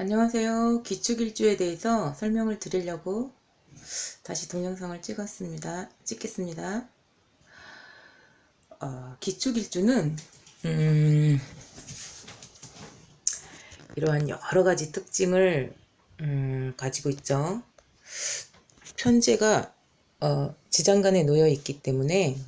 안녕하세요. 기축일주에 대해서 설명을 드리려고 다시 동영상을 찍었습니다. 찍겠습니다. 어, 기축일주는 음, 이러한 여러 가지 특징을 음, 가지고 있죠. 편제가 어, 지장간에 놓여 있기 때문에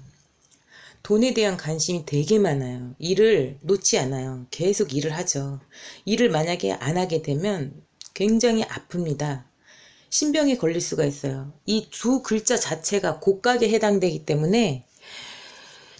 돈에 대한 관심이 되게 많아요. 일을 놓지 않아요. 계속 일을 하죠. 일을 만약에 안 하게 되면 굉장히 아픕니다. 신병에 걸릴 수가 있어요. 이 두 글자 자체가 곡각에 해당되기 때문에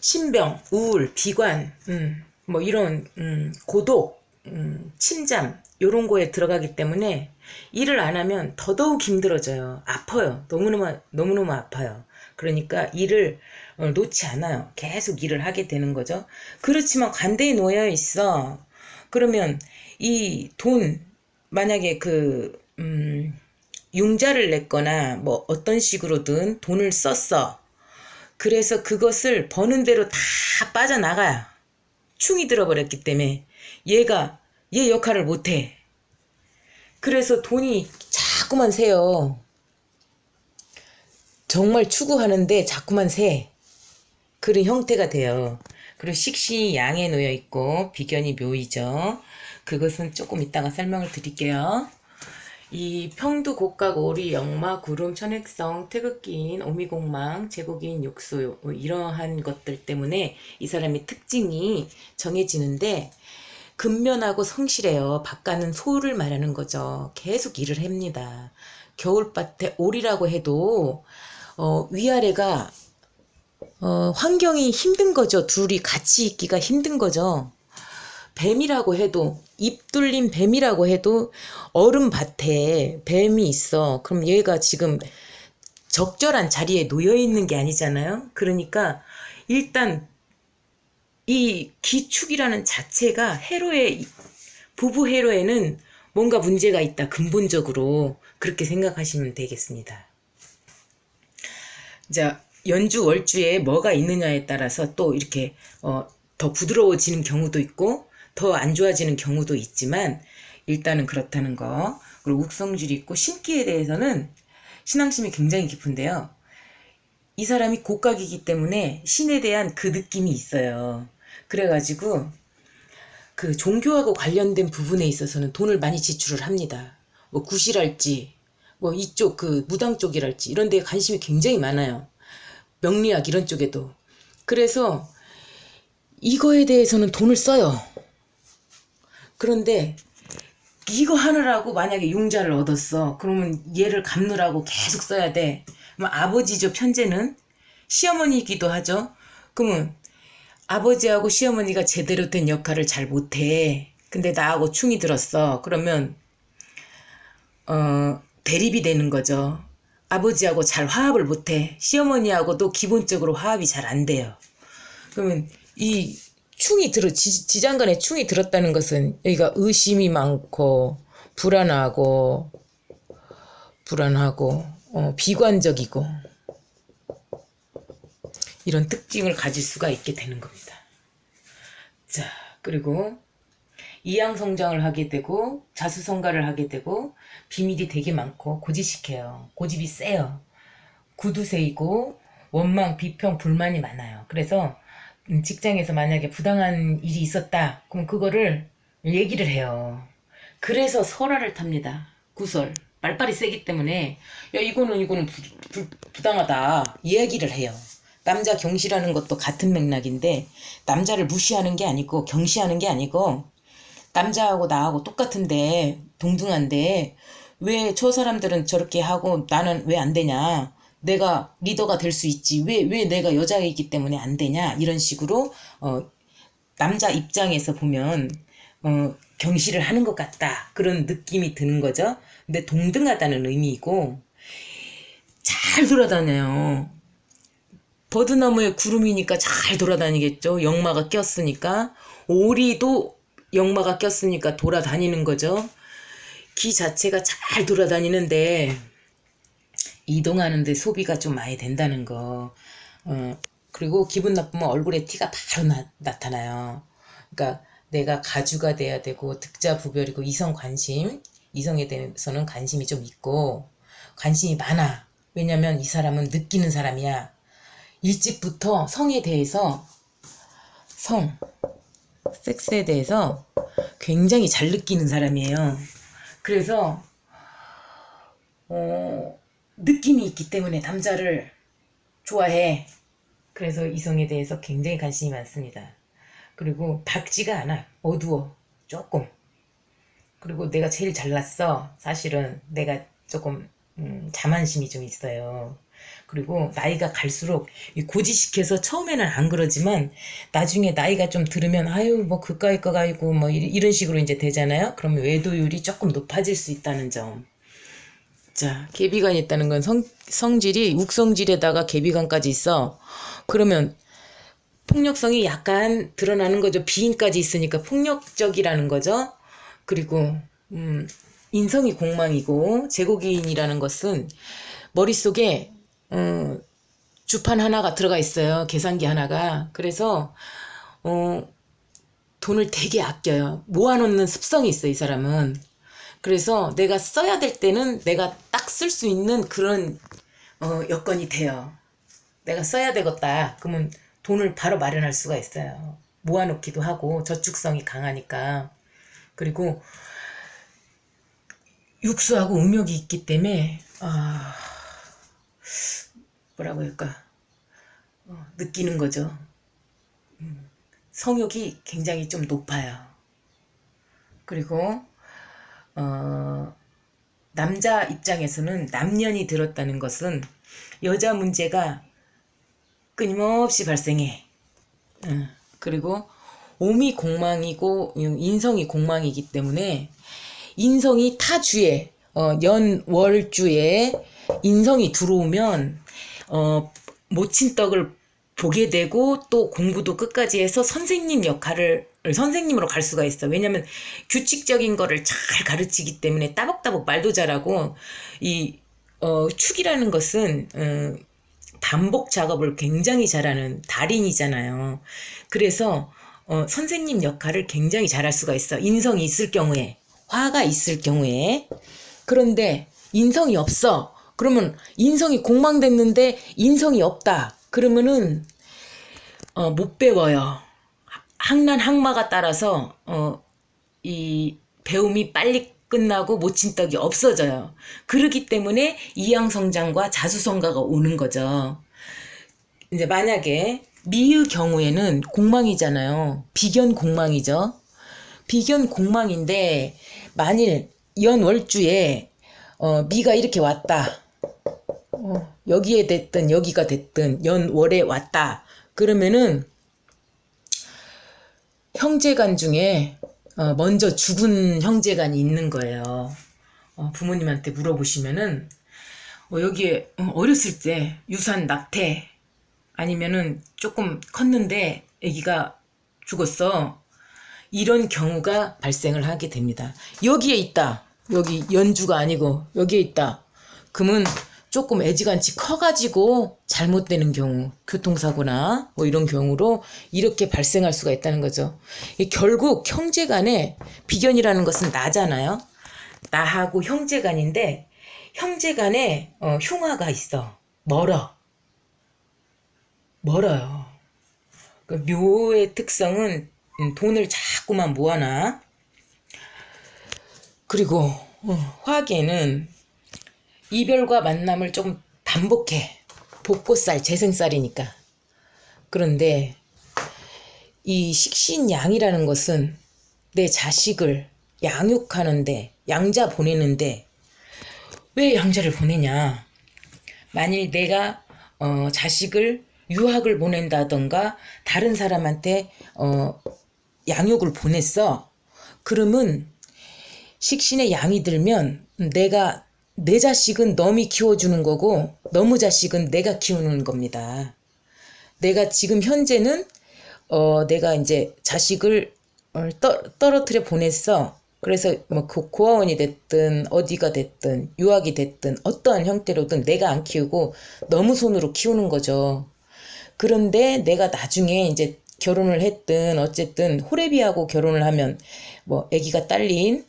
신병, 우울, 비관, 음, 뭐 이런 음, 고독, 음, 침잠 이런 거에 들어가기 때문에 일을 안 하면 더더욱 힘들어져요. 아파요. 너무너무 너무너무 아파요. 그러니까 일을 어, 놓지 않아요. 계속 일을 하게 되는 거죠. 그렇지만 관대에 놓여 있어. 그러면 이 돈 만약에 그 음, 융자를 냈거나 뭐 어떤 식으로든 돈을 썼어. 그래서 그것을 버는 대로 다 빠져나가요. 충이 들어버렸기 때문에 얘가 얘 역할을 못해. 그래서 돈이 자꾸만 새요. 정말 추구하는데 자꾸만 새. 그런 형태가 돼요. 그리고 식신이 양에 놓여 있고 비견이 묘이죠. 그것은 조금 이따가 설명을 드릴게요. 이 평두 곡각 오리 역마 구름 천획성 태극기인 오미공망 제국인 육수 뭐 이러한 것들 때문에 이 사람의 특징이 정해지는데 근면하고 성실해요. 바깥은 소를 말하는 거죠. 계속 일을 합니다. 겨울밭에 오리라고 해도 어, 위아래가 어, 환경이 힘든 거죠. 둘이 같이 있기가 힘든 거죠. 뱀이라고 해도 입 뚫린 뱀이라고 해도 얼음 밭에 뱀이 있어. 그럼 얘가 지금 적절한 자리에 놓여 있는 게 아니잖아요. 그러니까 일단 이 기축이라는 자체가 해로의 부부 해로에는 뭔가 문제가 있다. 근본적으로 그렇게 생각하시면 되겠습니다. 자, 연주 월주에 뭐가 있느냐에 따라서 또 이렇게 어, 더 부드러워지는 경우도 있고 더 안 좋아지는 경우도 있지만 일단은 그렇다는 거. 그리고 욱성줄이 있고 신기에 대해서는 신앙심이 굉장히 깊은데요. 이 사람이 곡각이기 때문에 신에 대한 그 느낌이 있어요. 그래가지고 그 종교하고 관련된 부분에 있어서는 돈을 많이 지출을 합니다. 뭐 구실할지 뭐 이쪽 그 무당 쪽이랄지 이런 데에 관심이 굉장히 많아요. 명리학 이런 쪽에도. 그래서 이거에 대해서는 돈을 써요. 그런데 이거 하느라고 만약에 융자를 얻었어. 그러면 얘를 갚느라고 계속 써야 돼. 그럼 아버지죠, 편제는. 시어머니이기도 하죠. 그러면 아버지하고 시어머니가 제대로 된 역할을 잘 못해. 근데 나하고 충이 들었어. 그러면 어, 대립이 되는 거죠. 아버지하고 잘 화합을 못해. 시어머니하고도 기본적으로 화합이 잘 안 돼요. 그러면 이 충이 들어 지, 지장간에 충이 들었다는 것은 여기가 의심이 많고 불안하고 불안하고 어, 비관적이고 이런 특징을 가질 수가 있게 되는 겁니다. 자 그리고 이양 성장을 하게 되고 자수성가를 하게 되고 비밀이 되게 많고 고지식해요. 고집이 세요. 구두쇠이고 원망, 비평, 불만이 많아요. 그래서 음, 직장에서 만약에 부당한 일이 있었다. 그럼 그거를 얘기를 해요. 그래서 설화를 탑니다. 구설. 말빨이 세기 때문에 야 이거는 이거는 부, 부, 부당하다. 이야기를 해요. 남자 경시라는 것도 같은 맥락인데 남자를 무시하는 게 아니고 경시하는 게 아니고 남자하고 나하고 똑같은데 동등한데 왜 저 사람들은 저렇게 하고 나는 왜 안 되냐? 내가 리더가 될 수 있지. 왜 왜 내가 여자이기 때문에 안 되냐? 이런 식으로 어 남자 입장에서 보면 어 경시를 하는 것 같다. 그런 느낌이 드는 거죠. 근데 동등하다는 의미이고 잘 돌아다녀요. 버드나무에 구름이니까 잘 돌아다니겠죠. 역마가 꼈으니까. 오리도 역마가 꼈으니까 돌아다니는 거죠. 기 자체가 잘 돌아다니는데 이동하는데 소비가 좀 많이 된다는 거. 어, 그리고 기분 나쁘면 얼굴에 티가 바로 나, 타나요 그러니까 내가 가주가 돼야 되고 득자 부별이고 이성 관심 이성에 대해서는 관심이 좀 있고 관심이 많아. 왜냐면 이 사람은 느끼는 사람이야. 일찍부터 성에 대해서 성, 섹스에 대해서 굉장히 잘 느끼는 사람이에요. 그래서 어, 느낌이 있기 때문에 남자를 좋아해. 그래서 이성에 대해서 굉장히 관심이 많습니다. 그리고 밝지가 않아. 어두워. 조금. 그리고 내가 제일 잘났어. 사실은 내가 조금 음, 자만심이 좀 있어요. 그리고 나이가 갈수록 이 고지식해서 처음에는 안 그러지만 나중에 나이가 좀 들으면 아유 뭐 그까이 거가 아니고 뭐 이- 이런 식으로 이제 되잖아요. 그러면 외도율이 조금 높아질 수 있다는 점. 자, 계비관이 있다는 건 성, 성질이 uk성질에다가 계비관까지 있어. 그러면 폭력성이 약간 드러나는 거죠. 비인까지 있으니까 폭력적이라는 거죠. 그리고 음, 인성이 공망이고 제고기인이라는 것은 머릿속에 어, 주판 하나가 들어가 있어요. 계산기 하나가. 그래서 어, 돈을 되게 아껴요. 모아놓는 습성이 있어, 이 사람은. 그래서 내가 써야 될 때는 내가 딱 쓸 수 있는 그런 어, 여건이 돼요. 내가 써야 되겠다. 그러면 돈을 바로 마련할 수가 있어요. 모아놓기도 하고 저축성이 강하니까. 그리고 육수하고 음욕이 있기 때문에 아 뭐라고 할까 어, 느끼는 거죠. 음, 성욕이 굉장히 좀 높아요. 그리고 어, 남자 입장에서는 남년이 들었다는 것은 여자 문제가 끊임없이 발생해. 응. 그리고 몸이 공망이고 인성이 공망이기 때문에 인성이 타주에 어, 연월주에 인성이 들어오면 어, 모친 떡을 보게 되고 또 공부도 끝까지 해서 선생님 역할을 선생님으로 갈 수가 있어. 왜냐면 규칙적인 거를 잘 가르치기 때문에 따박따박 말도 잘하고 이 어, 축이라는 것은 어, 반복 작업을 굉장히 잘하는 달인이잖아요. 그래서 어, 선생님 역할을 굉장히 잘할 수가 있어. 인성이 있을 경우에, 화가 있을 경우에. 그런데 인성이 없어. 그러면 인성이 공망됐는데 인성이 없다. 그러면은 어, 못 배워요. 학난 학마가 따라서 어, 이 배움이 빨리 끝나고 모친 떡이 없어져요. 그러기 때문에 이양성장과 자수성가가 오는 거죠. 이제 만약에 미의 경우에는 공망이잖아요. 비견 공망이죠. 비견 공망인데 만일 연월주에 어, 미가 이렇게 왔다. 어, 여기에 됐든 여기가 됐든 연월에 왔다. 그러면은 형제간 중에 어, 먼저 죽은 형제간이 있는 거예요. 어, 부모님한테 물어보시면은 어, 여기에 어, 어렸을 때 유산 낙태 아니면은 조금 컸는데 아기가 죽었어. 이런 경우가 발생을 하게 됩니다. 여기에 있다. 여기 연주가 아니고 여기에 있다. 그러면 조금 애지간치 커가지고 잘못되는 경우, 교통사고나 뭐 이런 경우로 이렇게 발생할 수가 있다는 거죠. 이 결국 형제간에 비견이라는 것은 나잖아요. 나하고 형제 간인데 형제 간에 어, 흉화가 있어. 멀어. 멀어요. 그 묘의 특성은 음, 돈을 자꾸만 모아놔. 그리고 어, 화계는 이별과 만남을 조금 반복해. 볶고살, 재생살이니까. 그런데 이 식신양이라는 것은 내 자식을 양육하는데, 양자 보내는데, 왜 양자를 보내냐? 만일 내가 어, 자식을 유학을 보낸다던가 다른 사람한테 어, 양육을 보냈어. 그러면 식신의 양이 들면 내가 내 자식은 너이 키워주는 거고 너무 자식은 내가 키우는 겁니다. 내가 지금 현재는 어 내가 이제 자식을 어, 떠, 떨어뜨려 보냈어. 그래서 뭐 고- 고아원이 됐든 어디가 됐든 유학이 됐든 어떠한 형태로든 내가 안 키우고 너무 손으로 키우는 거죠. 그런데 내가 나중에 이제 결혼을 했든 어쨌든 호래비하고 결혼을 하면 뭐 아기가 딸린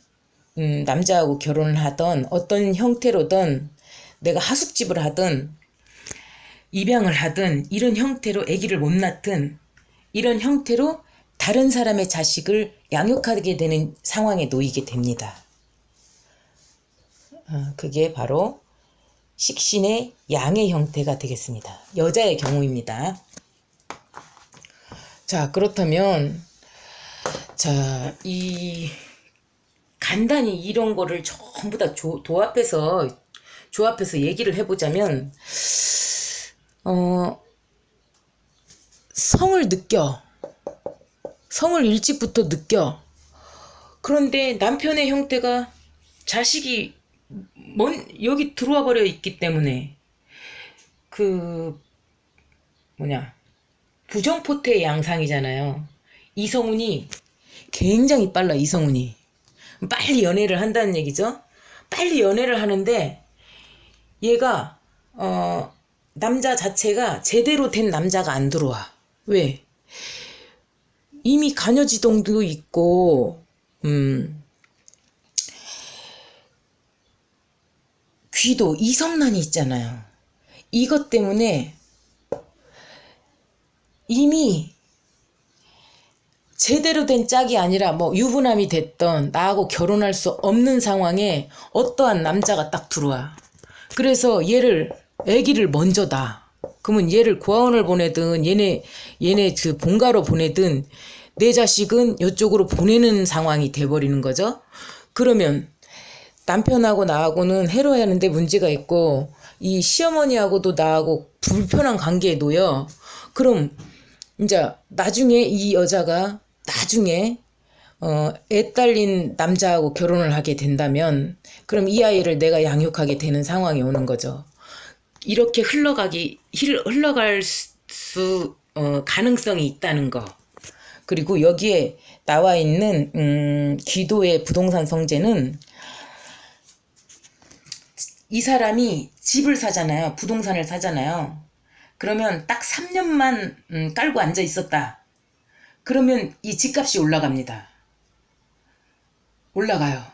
음, 남자하고 결혼을 하던 어떤 형태로든 내가 하숙집을 하든 입양을 하든 이런 형태로 아기를 못 낳든 이런 형태로 다른 사람의 자식을 양육하게 되는 상황에 놓이게 됩니다. 어, 그게 바로 식신의 양의 형태가 되겠습니다. 여자의 경우입니다. 자, 그렇다면, 자, 이, 간단히 이런 거를 전부 다 조, 도합해서, 조합해서 얘기를 해보자면, 어, 성을 느껴. 성을 일찍부터 느껴. 그런데 남편의 형태가 자식이 먼 여기 들어와 버려 있기 때문에 그 뭐냐 부정포태의 양상이잖아요. 이성훈이 굉장히 빨라 이성훈이 빨리 연애를 한다는 얘기죠. 빨리 연애를 하는데 얘가 어 남자 자체가 제대로 된 남자가 안 들어와. 왜? 이미 가녀지동도 있고 음 귀도 이성란이 있잖아요. 이것 때문에 이미 제대로 된 짝이 아니라 뭐 유부남이 됐던 나하고 결혼할 수 없는 상황에 어떠한 남자가 딱 들어와. 그래서 얘를 아기를 먼저 낳아. 그러면 얘를 고아원을 보내든 얘네 얘네 그 본가로 보내든 내 자식은 이쪽으로 보내는 상황이 돼버리는 거죠. 그러면 남편하고 나하고는 헤로하는데 문제가 있고 이 시어머니하고도 나하고 불편한 관계에 놓여. 그럼 이제 나중에 이 여자가 나중에 어, 애 딸린 남자하고 결혼을 하게 된다면 그럼 이 아이를 내가 양육하게 되는 상황이 오는 거죠. 이렇게 흘러가기 흘- 흘러갈 수 어, 가능성이 있다는 거. 그리고 여기에 나와 있는 음, 기도의 부동산 성제는 이 사람이 집을 사잖아요. 부동산을 사잖아요. 그러면 딱 3년만 음, 깔고 앉아 있었다. 그러면 이 집값이 올라갑니다. 올라가요.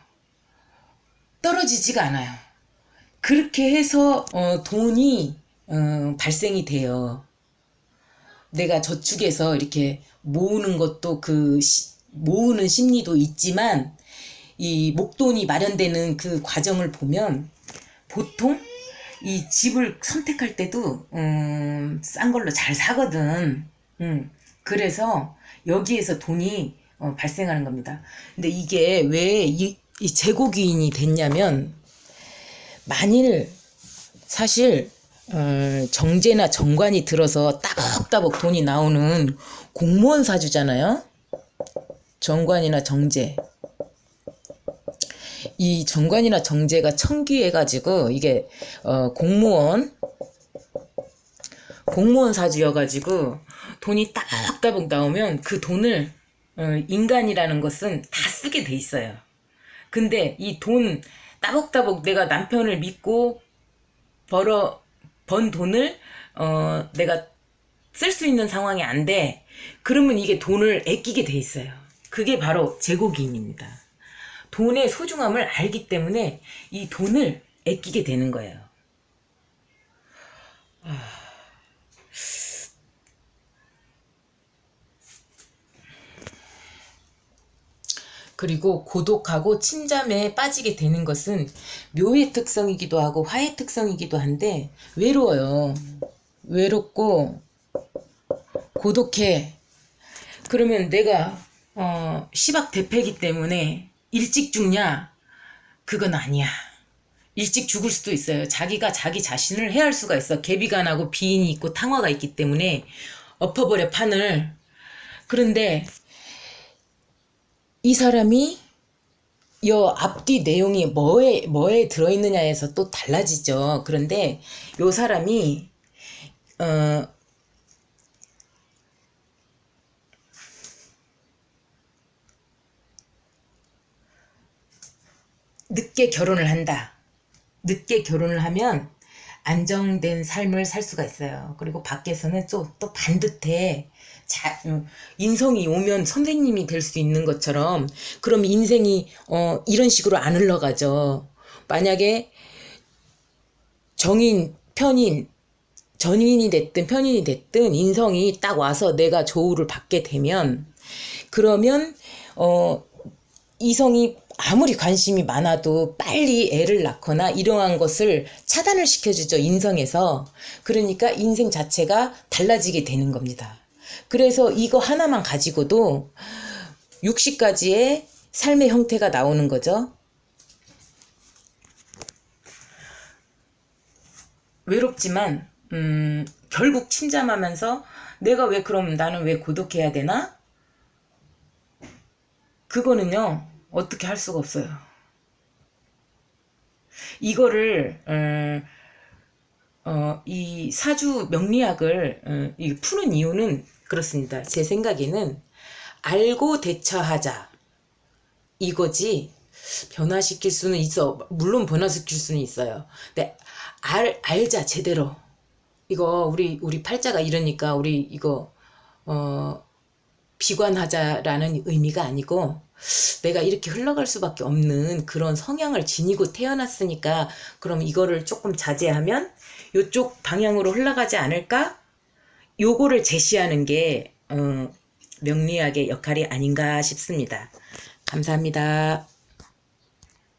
떨어지지가 않아요. 그렇게 해서 어, 돈이 어, 발생이 돼요. 내가 저축해서 이렇게 모으는 것도 그 시- 모으는 심리도 있지만 이 목돈이 마련되는 그 과정을 보면 보통 이 집을 선택할 때도 음, 싼 걸로 잘 사거든. 음, 그래서 여기에서 돈이 어, 발생하는 겁니다. 근데 이게 왜 이, 이 재고기인이 됐냐면 만일 사실 어, 정제나 정관이 들어서 따박따박 돈이 나오는 공무원 사주잖아요. 정관이나 정제. 이 정관이나 정제가 청귀해가지고 이게 어, 공무원 공무원 사주여가지고 돈이 따박따박 나오면 그 돈을 어, 인간이라는 것은 다 쓰게 돼 있어요. 근데 이 돈 따박따박 내가 남편을 믿고 벌어 번 돈을 어 내가 쓸 수 있는 상황이 안 돼. 그러면 이게 돈을 아끼게 돼 있어요. 그게 바로 재고기인입니다. 돈의 소중함을 알기 때문에 이 돈을 아끼게 되는 거예요. 아. 그리고 고독하고 침잠에 빠지게 되는 것은 묘의 특성이기도 하고 화의 특성이기도 한데 외로워요. 외롭고 고독해. 그러면 내가 어, 시박 대패기 때문에 일찍 죽냐? 그건 아니야. 일찍 죽을 수도 있어요. 자기가 자기 자신을 해할 수가 있어. 개비간하고 비인이 있고 탕화가 있기 때문에 엎어버려 판을. 그런데 이 사람이 요 앞뒤 내용이 뭐에 뭐에 들어 있느냐에서 또 달라지죠. 그런데 요 사람이 어 늦게 결혼을 한다. 늦게 결혼을 하면 안정된 삶을 살 수가 있어요. 그리고 밖에서는 또, 또 반듯해. 자, 음, 인성이 오면 선생님이 될 수 있는 것처럼 그럼 인생이 어, 이런 식으로 안 흘러가죠. 만약에 정인, 편인, 전인이 됐든 편인이 됐든 인성이 딱 와서 내가 조우를 받게 되면 그러면 어 이성이 아무리 관심이 많아도 빨리 애를 낳거나 이러한 것을 차단을 시켜주죠 인성에서 그러니까 인생 자체가 달라지게 되는 겁니다 그래서 이거 하나만 가지고도 60가지의 삶의 형태가 나오는 거죠 외롭지만 음, 결국 침잠하면서 내가 왜 그럼 나는 왜 고독해야 되나? 그거는요 어떻게 할 수가 없어요. 이거를 어, 어, 이 사주 명리학을 어, 이 푸는 이유는 그렇습니다. 제 생각에는 알고 대처하자 이거지 변화시킬 수는 있어. 물론 변화시킬 수는 있어요. 근데 알 알자 제대로 이거 우리 우리 팔자가 이러니까 우리 이거 어 비관하자라는 의미가 아니고 내가 이렇게 흘러갈 수밖에 없는 그런 성향을 지니고 태어났으니까 그럼 이거를 조금 자제하면 요쪽 방향으로 흘러가지 않을까? 요거를 제시하는 게 어, 명리학의 역할이 아닌가 싶습니다. 감사합니다.